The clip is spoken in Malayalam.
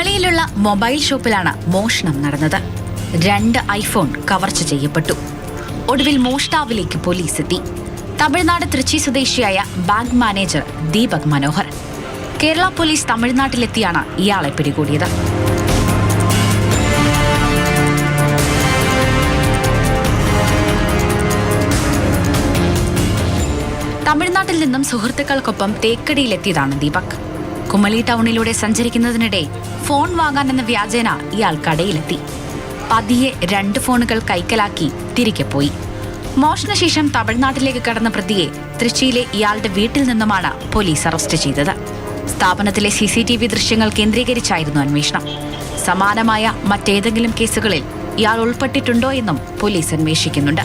കുമളിയിലുള്ള മൊബൈൽ ഷോപ്പിലാണ് മോഷണം നടന്നത്. രണ്ട് ഐഫോൺ കവർച്ച ചെയ്യപ്പെട്ടു. ഒടുവിൽ മോഷ്ടാവിലേക്ക് പോലീസ് എത്തി തമിഴ്നാട് തൃച്ചി സ്വദേശിയായ bank manager Deepak Manohar. Kerala police തമിഴ്നാട്ടിലെത്തിയാണ് ഇയാളെ പിടികൂടിയത്. തമിഴ്നാട്ടിൽ നിന്നും സുഹൃത്തുക്കൾക്കൊപ്പം തേക്കടിയിലെത്തിയതാണ് ദീപക്. കുമളി ടൗണിലൂടെ സഞ്ചരിക്കുന്നതിനിടെ ഫോൺ വാങ്ങാനെന്ന വ്യാജേന ഇയാൾ കടയിലെത്തി. പതിയെ രണ്ട് ഫോണുകൾ കൈക്കലാക്കി തിരികെ പോയി. മോഷണശേഷം തമിഴ്നാട്ടിലേക്ക് കടന്ന പ്രതിയെ തൃച്ചിയിലെ ഇയാളുടെ വീട്ടിൽ നിന്നുമാണ് പോലീസ് അറസ്റ്റ് ചെയ്തത്. സ്ഥാപനത്തിലെ സി സി ടി വി ദൃശ്യങ്ങൾ കേന്ദ്രീകരിച്ചായിരുന്നു അന്വേഷണം. സമാനമായ മറ്റേതെങ്കിലും കേസുകളിൽ ഇയാൾ ഉൾപ്പെട്ടിട്ടുണ്ടോ എന്നും പോലീസ് അന്വേഷിക്കുന്നുണ്ട്.